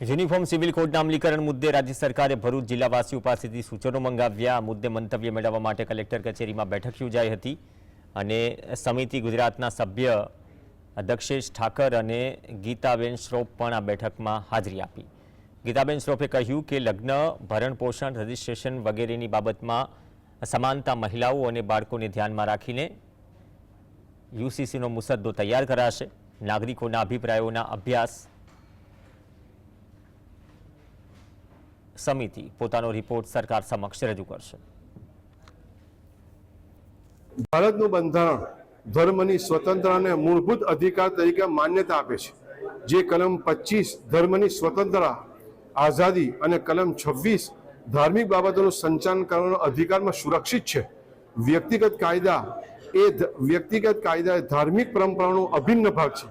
Uniform civil કોડના અમલીકરણ મુદ્દે રાજ્ય સરકારે ભરૂચ જિલ્લાવાસીઓ પાસેથી સૂચનો મંગાવ્યા. મુદ્દે મંતવ્ય મેળવવા માટે કલેક્ટર કચેરીમાં બેઠક યોજાઈ હતી અને સમિતિ ગુજરાતના સભ્ય દક્ષેશ ઠાકર અને ગીતાબેન શ્રોફ પણ આ બેઠકમાં હાજરી આપી. ગીતાબેન શ્રોફે કહ્યું કે લગ્ન, ભરણ પોષણ, રજિસ્ટ્રેશન વગેરેની બાબતમાં સમાનતા મહિલાઓ અને બાળકોને ધ્યાનમાં રાખીને યુસીસીનો મુસદ્દો તૈયાર કરાશે. નાગરિકોના અભિપ્રાયોના અભ્યાસ સમિતિ પોતાનો રિપોર્ટ સરકાર સમક્ષ રજૂ કરશે. ભારતનું બંધારણ ધર્મની સ્વતંત્રતાને મૂળભૂત અધિકાર તરીકે માન્યતા આપે છે. જે કલમ પચીસ ધર્મની સ્વતંત્રતા, આઝાદી અને કલમ છવ્વીસ ધાર્મિક બાબતોનું સંચાલન કરવાનો અધિકારમાં સુરક્ષિત છે. વ્યક્તિગત કાયદા એ વ્યક્તિગત કાયદા એ ધાર્મિક પરંપરાનો અભિન્ન ભાગ છે.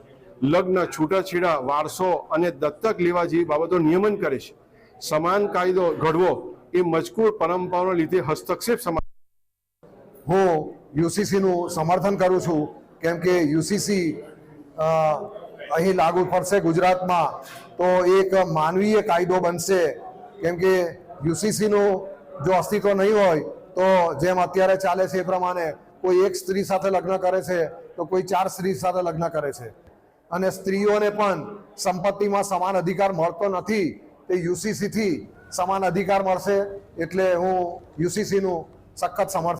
લગ્ન, છૂટાછેડા, વારસો અને દત્તક લેવા જેવી બાબતો નિયમન કરે છે. સમાન કાયદો ઘડવો એ મજકૂર પરંપરાઓને લીધે હસ્તક્ષેપ હું યુસીસીનું સમર્થન કરું છું, કેમ કે યુસીસી અહીં લાગુ પડશે ગુજરાતમાં, તો એક માનવીય કાયદો બનશે. કેમ કે યુસીસીનું જો અસ્તિત્વ નહીં હોય, તો જેમ અત્યારે ચાલે છે એ પ્રમાણે કોઈ એક સ્ત્રી સાથે લગ્ન કરે છે, તો કોઈ ચાર સ્ત્રી સાથે લગ્ન કરે છે. અને સ્ત્રીઓને પણ સંપત્તિમાં સમાન અધિકાર મળતો નથી. તે યુસીસીથી સમાન અધિકાર મળશે એટલે હું યુસીસીનું સખત સમર્થન